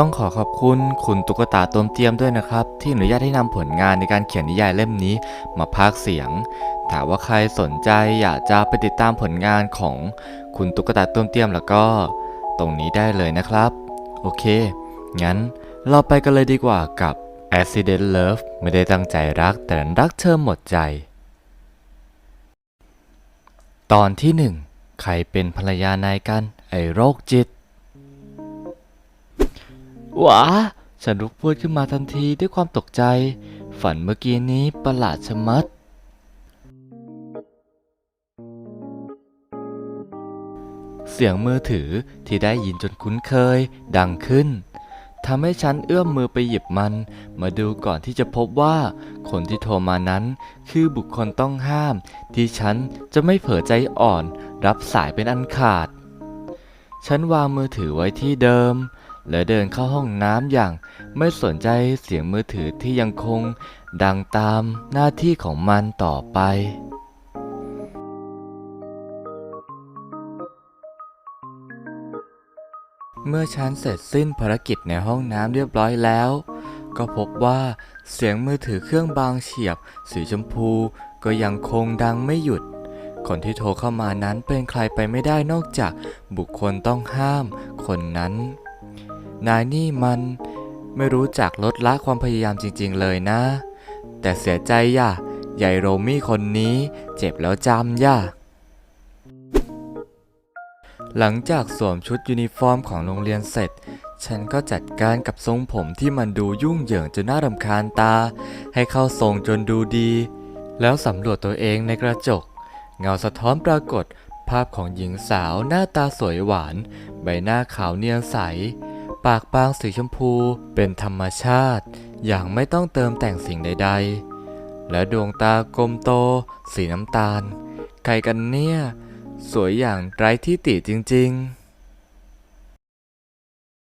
ต้องขอขอบคุณคุณตุ๊กตาต้มเจียมด้วยนะครับ ที่อนุญาตให้นำผลงานในการเขียนนิยายเล่มนี้มาพากย์เสียงถ้าว่าใครสนใจอยากจะไปติดตามผลงานของคุณตุ๊กตาต้มเจียมแล้วก็ ตรงนี้ได้เลยนะครับ โอเค งั้นเราไปกันเลยดีกว่ากับ Accident Love ไม่ได้ตั้งใจรักแต่รักเธอหมดใจ ตอนที่หนึ่งใครเป็นภรรยานายกัน ไอ้โรคจิต หวาฉันลุกพูดขึ้นมาทันทีด้วยความตกใจ ฝันเมื่อกี้นี้ประหลาดชะมัด เสียงมือถือที่ได้ยินจนคุ้นเคย ดังขึ้นทำให้ฉันเอื้อมมือไปหยิบมัน มาดูก่อนที่จะพบว่าคนที่โทรมานั้น คือบุคคลต้องห้าม ที่ฉันจะไม่เผลอใจอ่อน รับสายเป็นอันขาด ฉันวางมือถือไว้ที่เดิม และเดินเข้าห้องน้ำอย่างไม่สนใจเสียงมือถือที่ยังคงดังตามหน้าที่ของมันต่อไป เมื่อฉันเสร็จสิ้นภารกิจในห้องน้ำเรียบร้อยแล้ว ก็พบว่าเสียงมือถือเครื่องบางเฉียบ สีชมพูก็ยังคงดังไม่หยุดคนที่โทรเข้ามานั้นเป็นใครไปไม่ได้นอกจากบุคคลต้องห้ามคนนั้น นายนี่มันไม่รู้จักลดละความพยายามจริงๆเลยนะ แต่เสียใจย่ะใหญ่โรมี่คนนี้เจ็บแล้วจำย่ะหลังจากสวมชุดยูนิฟอร์มของโรงเรียนเสร็จ ฉันก็จัดการกับทรงผมที่มันดูยุ่งเหยิงจนน่ารำคาญตา ให้เข้าทรงจนดูดี แล้วสำรวจตัวเองในกระจก เงาสะท้อนปรากฏ ภาพของหญิงสาวหน้าตาสวยหวาน ใบหน้าขาวเนียนใส ปากบางสีชมพูเป็นธรรมชาติ อย่างไม่ต้องเติมแต่งสิ่งใด ๆ และดวงตากลมโต สีน้ำตาล ใครกันเนี่ย สวยอย่างไร้ที่ติจริง ๆ